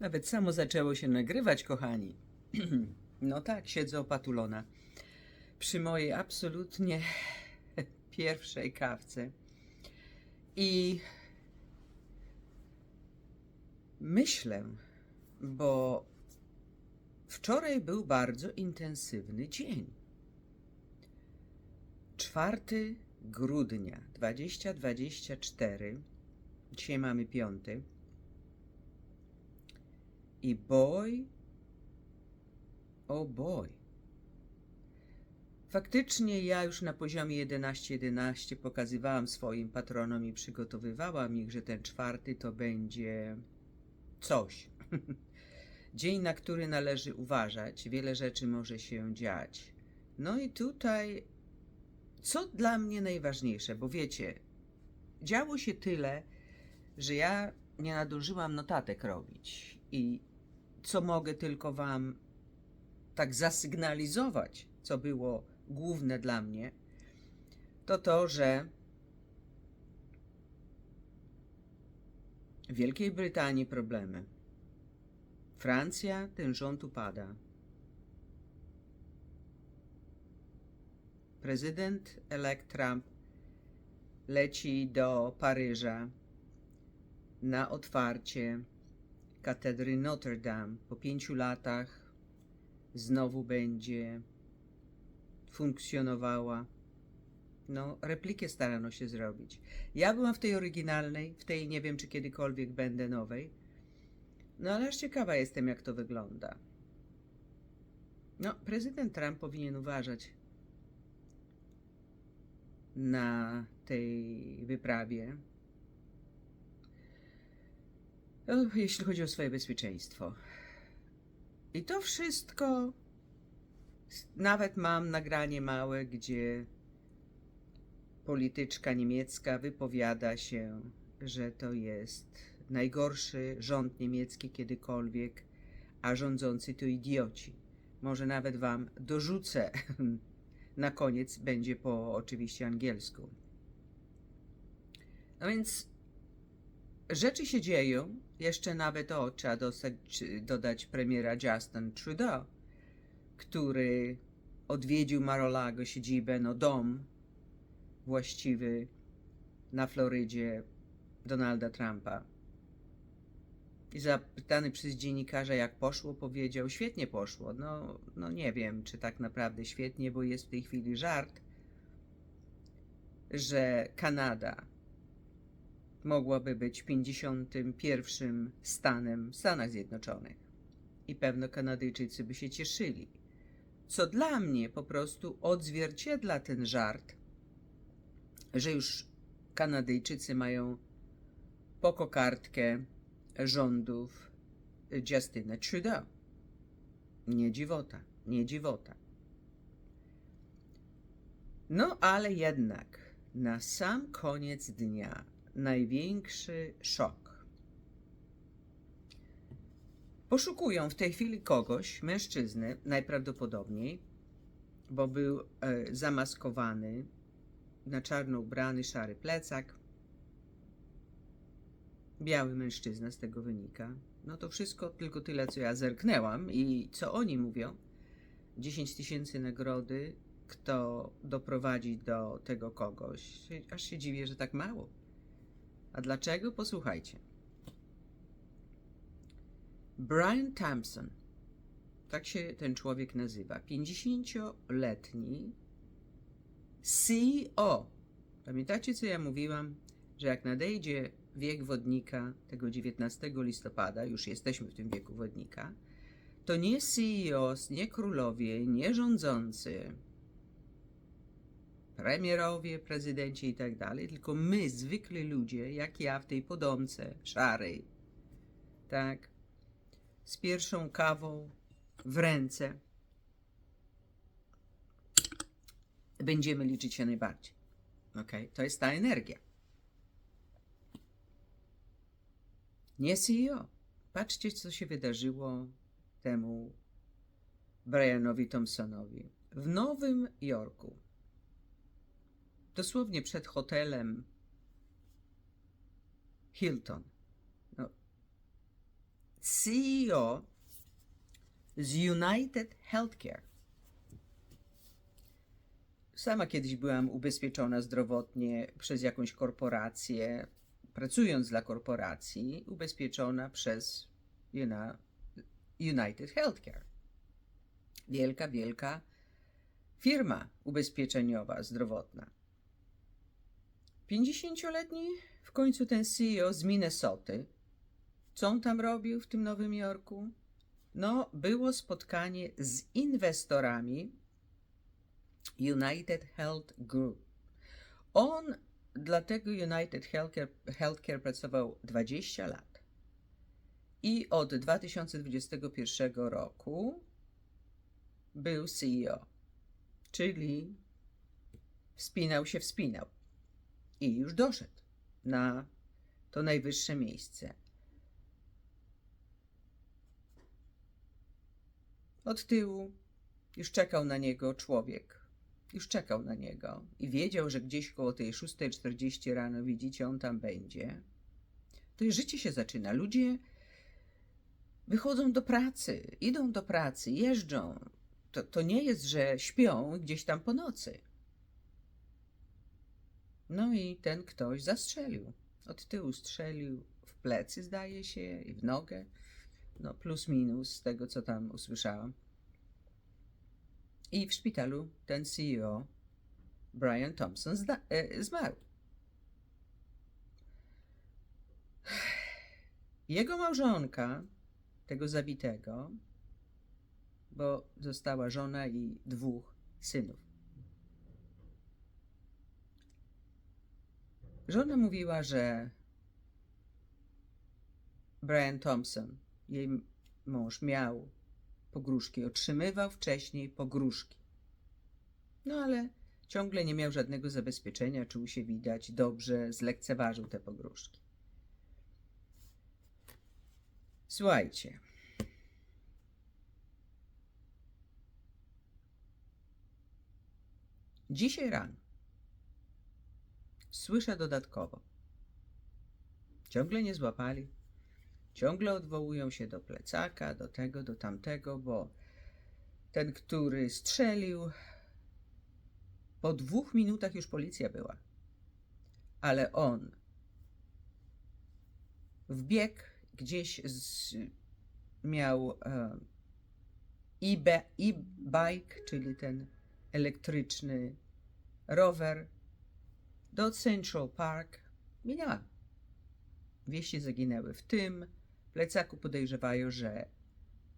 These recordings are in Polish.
Nawet samo zaczęło się nagrywać, kochani. No tak, siedzę opatulona. Przy mojej absolutnie pierwszej kawce. I myślę, bo wczoraj był bardzo intensywny dzień. 4 grudnia 2024. Dzisiaj mamy piąty. I boy, o boy. Faktycznie ja już na poziomie 11-11 pokazywałam swoim patronom i przygotowywałam ich, że ten czwarty to będzie coś. Dzień, na który należy uważać. Wiele rzeczy może się dziać. No i tutaj, co dla mnie najważniejsze, bo wiecie, działo się tyle, że ja nie nadążyłam notatek robić. I co mogę tylko Wam tak zasygnalizować, co było główne dla mnie, to to, że w Wielkiej Brytanii problemy. Francja, ten rząd upada. Prezydent elekt Trump leci do Paryża na otwarcie katedry Notre Dame. Po pięciu latach znowu będzie funkcjonowała. No, replikę starano się zrobić. Ja byłam w tej oryginalnej, w tej nie wiem, czy kiedykolwiek będę nowej. No, ale aż ciekawa jestem, jak to wygląda. No, prezydent Trump powinien uważać na tej wyprawie, no, jeśli chodzi o swoje bezpieczeństwo. I to wszystko, nawet mam nagranie małe, gdzie polityczka niemiecka wypowiada się, że to jest najgorszy rząd niemiecki kiedykolwiek, a rządzący to idioci. Może nawet wam dorzucę. Na koniec będzie po oczywiście angielsku. No więc rzeczy się dzieją. Jeszcze nawet o, trzeba dodać premiera Justin Trudeau, który odwiedził Marolago siedzibę, no dom właściwy na Florydzie Donalda Trumpa. I zapytany przez dziennikarza, jak poszło, powiedział: Świetnie poszło. No, no nie wiem, czy tak naprawdę świetnie, bo jest w tej chwili żart, że Kanada mogłaby być 51 stanem w Stanach Zjednoczonych. I pewno Kanadyjczycy by się cieszyli. Co dla mnie po prostu odzwierciedla ten żart, że już Kanadyjczycy mają pokokartkę rządów Justina Trudeau. Nie dziwota, nie dziwota. No ale jednak na sam koniec dnia największy szok. Poszukują w tej chwili kogoś, mężczyznę, najprawdopodobniej, bo był e, zamaskowany, na czarno ubrany, szary plecak. Biały mężczyzna z tego wynika. No to wszystko tylko tyle, co ja zerknęłam i co oni mówią. 10 tysięcy nagrody, kto doprowadzi do tego kogoś. Aż się dziwię, że tak mało. A dlaczego? Posłuchajcie. Brian Thompson, tak się ten człowiek nazywa, 50-letni CEO. Pamiętacie, co ja mówiłam, że jak nadejdzie wiek wodnika, tego 19 listopada, już jesteśmy w tym wieku wodnika, to nie CEOs, nie królowie, nie rządzący, premierowie, prezydenci i tak dalej, tylko my, zwykli ludzie, jak ja w tej podomce szarej, tak, z pierwszą kawą w ręce, będziemy liczyć się najbardziej. Ok? To jest ta energia. Nie CEO. Patrzcie, co się wydarzyło temu Brianowi Thompsonowi w Nowym Jorku dosłownie przed hotelem Hilton. No, CEO z United Healthcare. Sama kiedyś byłam ubezpieczona zdrowotnie przez jakąś korporację, pracując dla korporacji, ubezpieczona przez you know, United Healthcare. Wielka, wielka firma ubezpieczeniowa, zdrowotna. 50-letni w końcu ten CEO z Minnesoty. Co on tam robił w tym Nowym Jorku? No, było spotkanie z inwestorami United Health Group. On dla tego United Healthcare, Healthcare pracował 20 lat. I od 2021 roku był CEO, czyli wspinał się, wspinał. I już doszedł na to najwyższe miejsce. Od tyłu już czekał na niego człowiek. Już czekał na niego i wiedział, że gdzieś koło tej 6.40 rano, widzicie, on tam będzie. To i życie się zaczyna. Ludzie wychodzą do pracy, idą do pracy, jeżdżą. To, to nie jest, że śpią gdzieś tam po nocy. No i ten ktoś zastrzelił. Od tyłu strzelił w plecy, zdaje się, i w nogę. No, plus minus z tego, co tam usłyszałam. I w szpitalu ten CEO, Brian Thompson, e, zmarł. Jego małżonka, tego zabitego, bo została żona i dwóch synów. Żona mówiła, że Brian Thompson, jej mąż, miał pogróżki, otrzymywał wcześniej pogróżki. No ale ciągle nie miał żadnego zabezpieczenia, czuł się widać dobrze, zlekceważył te pogróżki. Słuchajcie. Dzisiaj rano słyszę dodatkowo. Ciągle nie złapali. Ciągle odwołują się do plecaka, do tego, do tamtego, bo ten, który strzelił, po dwóch minutach już policja była. Ale on wbiegł gdzieś z, miał e-bike, czyli ten elektryczny rower do Central Park. Minęła. Wieści zaginęły w tym. plecaku podejrzewają, że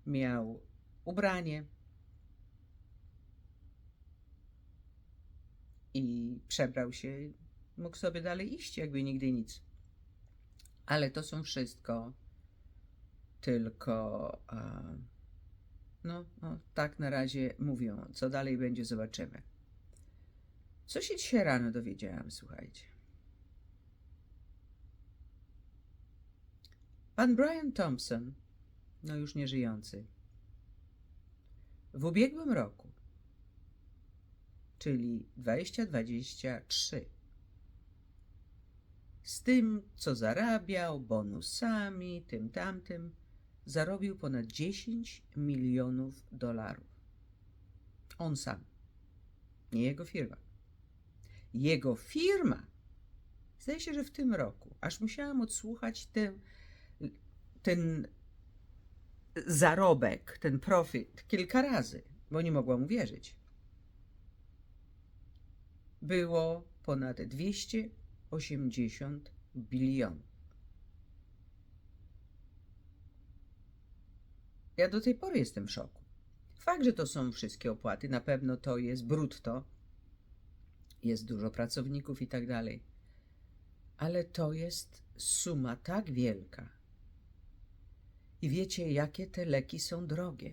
miał ubranie i przebrał się. Mógł sobie dalej iść, jakby nigdy nic. Ale to są wszystko tylko. No, no, tak na razie mówią. Co dalej będzie, zobaczymy. Co się dzisiaj rano dowiedziałam, słuchajcie. Pan Brian Thompson, no już nie żyjący, w ubiegłym roku, czyli 2023, z tym, co zarabiał, bonusami, tym tamtym, zarobił ponad 10 milionów dolarów. On sam, nie jego firma. Jego firma, zdaje się, że w tym roku, aż musiałam odsłuchać ten, ten zarobek, ten profit kilka razy, bo nie mogłam uwierzyć. Było ponad 280 bilionów. Ja do tej pory jestem w szoku. Fakt, że to są wszystkie opłaty, na pewno to jest brutto, jest dużo pracowników i tak dalej. Ale to jest suma tak wielka. I wiecie, jakie te leki są drogie.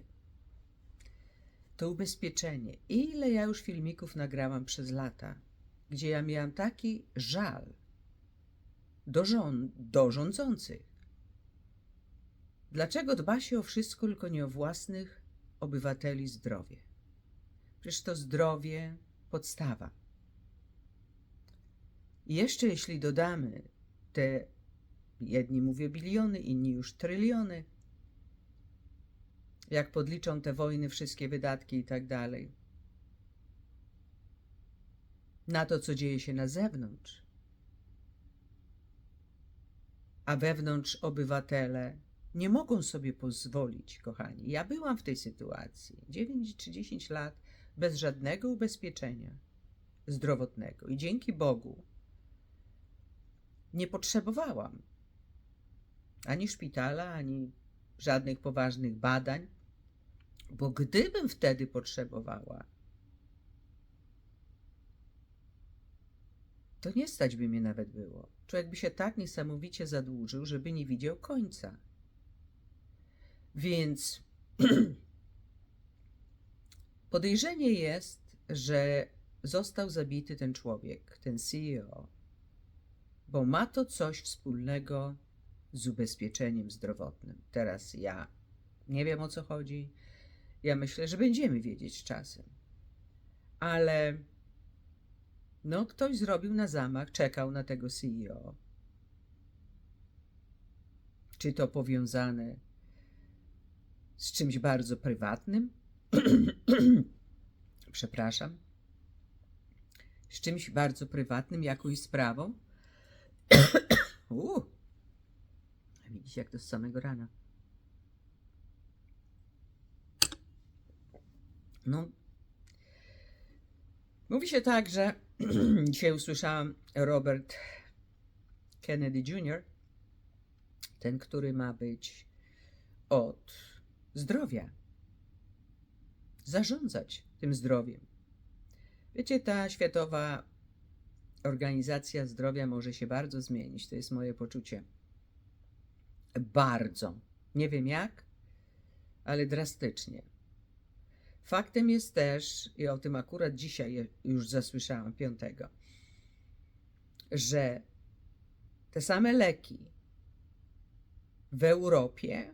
To ubezpieczenie. Ile ja już filmików nagrałam przez lata, gdzie ja miałam taki żal do, rząd, do rządzących. Dlaczego dba się o wszystko, tylko nie o własnych obywateli zdrowie? Przecież to zdrowie podstawa. I jeszcze jeśli dodamy te, jedni mówią biliony, inni już tryliony, jak podliczą te wojny, wszystkie wydatki i tak dalej, na to, co dzieje się na zewnątrz, a wewnątrz obywatele nie mogą sobie pozwolić, kochani. Ja byłam w tej sytuacji 9 czy 10 lat bez żadnego ubezpieczenia zdrowotnego i dzięki Bogu nie potrzebowałam ani szpitala, ani żadnych poważnych badań, bo gdybym wtedy potrzebowała, to nie stać by mnie nawet było. Człowiek by się tak niesamowicie zadłużył, żeby nie widział końca. Więc podejrzenie jest, że został zabity ten człowiek, ten CEO, bo ma to coś wspólnego z ubezpieczeniem zdrowotnym. Teraz ja nie wiem o co chodzi. Ja myślę, że będziemy wiedzieć czasem. Ale no, ktoś zrobił na zamach, czekał na tego CEO. Czy to powiązane z czymś bardzo prywatnym? Przepraszam. Z czymś bardzo prywatnym, jakąś sprawą? Uuu. Widzicie, jak to z samego rana. No. Mówi się tak, że dzisiaj usłyszałam Robert Kennedy Jr., ten, który ma być od zdrowia, zarządzać tym zdrowiem. Wiecie, ta Światowa Organizacja Zdrowia może się bardzo zmienić, to jest moje poczucie. Bardzo. Nie wiem jak, ale drastycznie. Faktem jest też, i o tym akurat dzisiaj już zasłyszałam, piątego, że te same leki w Europie,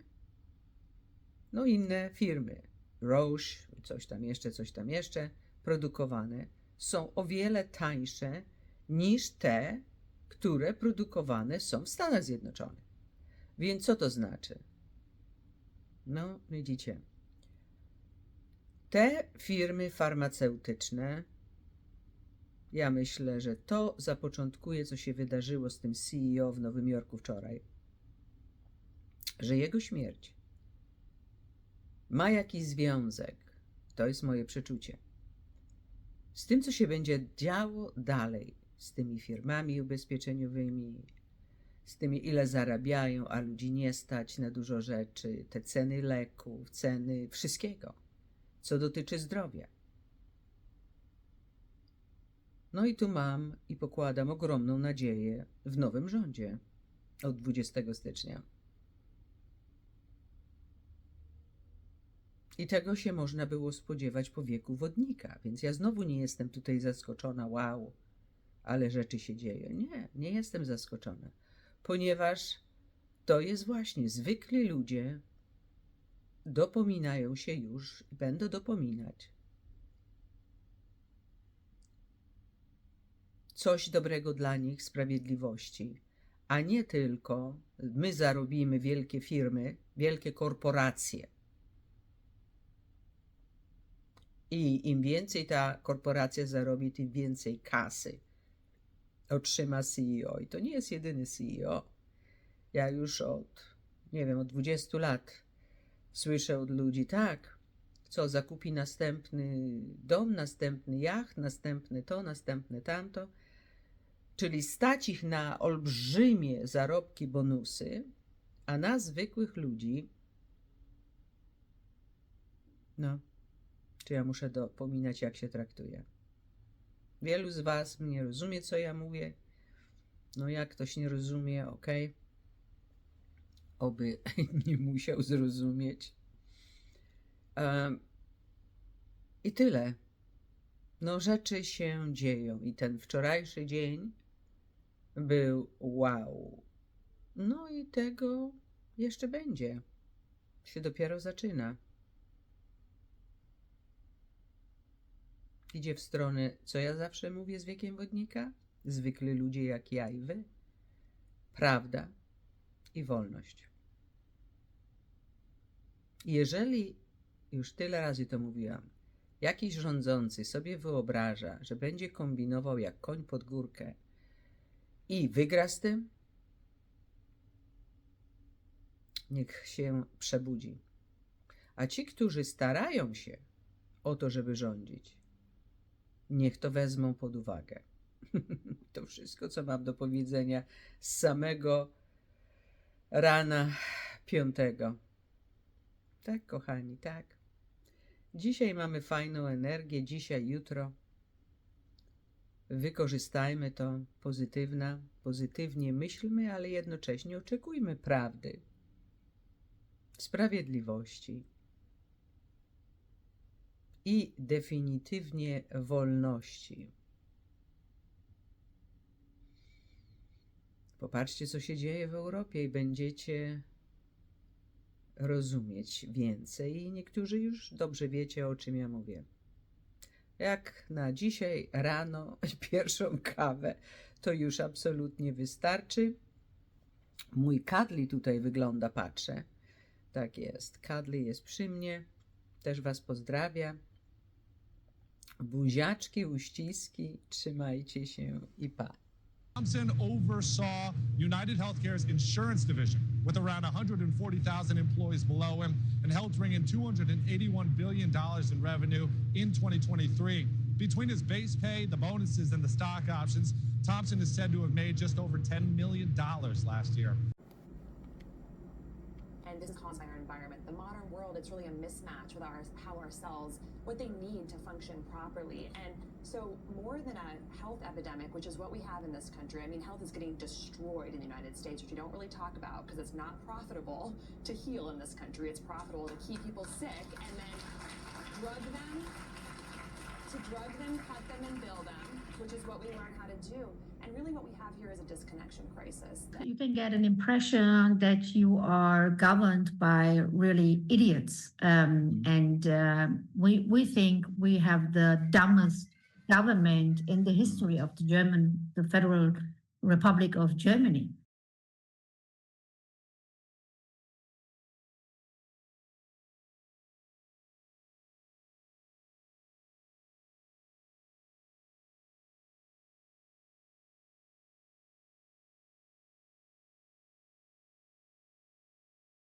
no inne firmy, Roche, coś tam jeszcze, coś tam jeszcze, produkowane, są o wiele tańsze niż te, które produkowane są w Stanach Zjednoczonych. Więc co to znaczy? No, widzicie. Te firmy farmaceutyczne, ja myślę, że to zapoczątkuje, co się wydarzyło z tym CEO w Nowym Jorku wczoraj. Że jego śmierć ma jakiś związek, to jest moje przeczucie, z tym, co się będzie działo dalej z tymi firmami ubezpieczeniowymi, z tymi, ile zarabiają, a ludzi nie stać na dużo rzeczy, te ceny leków, ceny wszystkiego, co dotyczy zdrowia. No i tu mam i pokładam ogromną nadzieję w nowym rządzie od 20 stycznia. I tego się można było spodziewać po wieku wodnika, więc ja znowu nie jestem tutaj zaskoczona, wow, ale rzeczy się dzieją. Nie, nie jestem zaskoczona ponieważ to jest właśnie zwykli ludzie dopominają się już i będą dopominać. Coś dobrego dla nich, sprawiedliwości, a nie tylko my zarobimy wielkie firmy, wielkie korporacje. I im więcej ta korporacja zarobi, tym więcej kasy otrzyma CEO. I to nie jest jedyny CEO. Ja już od, nie wiem, od 20 lat słyszę od ludzi, tak, co zakupi następny dom, następny jacht, następny to, następne tamto. Czyli stać ich na olbrzymie zarobki, bonusy, a na zwykłych ludzi, no, czy ja muszę dopominać, jak się traktuje? Wielu z Was mnie rozumie, co ja mówię. No, jak ktoś nie rozumie, ok. Oby nie musiał zrozumieć. Um, I tyle. No, rzeczy się dzieją, i ten wczorajszy dzień był wow. No i tego jeszcze będzie. Się dopiero zaczyna. Idzie w stronę, co ja zawsze mówię z wiekiem wodnika? Zwykli ludzie jak ja i wy. Prawda i wolność. Jeżeli już tyle razy to mówiłam, jakiś rządzący sobie wyobraża, że będzie kombinował jak koń pod górkę i wygra z tym, niech się przebudzi. A ci, którzy starają się o to, żeby rządzić, niech to wezmą pod uwagę. to wszystko, co mam do powiedzenia z samego rana piątego. Tak, kochani, tak. Dzisiaj mamy fajną energię, dzisiaj, jutro. Wykorzystajmy to pozytywna, pozytywnie myślmy, ale jednocześnie oczekujmy prawdy, sprawiedliwości i definitywnie wolności. Popatrzcie, co się dzieje w Europie, i będziecie rozumieć więcej. I niektórzy już dobrze wiecie, o czym ja mówię. Jak na dzisiaj rano pierwszą kawę, to już absolutnie wystarczy. Mój kadli tutaj wygląda, patrzę. Tak jest, kadli jest przy mnie. Też Was pozdrawia. Buziaczki, uściski, trzymajcie się i pa. Thompson oversaw United Healthcare's insurance division with around 140,000 employees below him and helped bring in $281 billion in revenue in 2023. Between his base pay, the bonuses, and the stock options, Thompson is said to have made just over $10 million last year. And this is caused by our environment. The modern world, it's really a mismatch with our how our cells, what they need to function properly. And so, more than a health epidemic, which is what we have in this country, I mean, health is getting destroyed in the United States, which we don't really talk about because it's not profitable to heal in this country. It's profitable to keep people sick and then drug them, to drug them, cut them, and bill them, which is what we learn how to do. And really, what we have here is a disconnection crisis. that- You can get an impression that you are governed by really idiots. Um, and uh, we, we think we have the dumbest government in the history of the German, the Federal Republic of Germany.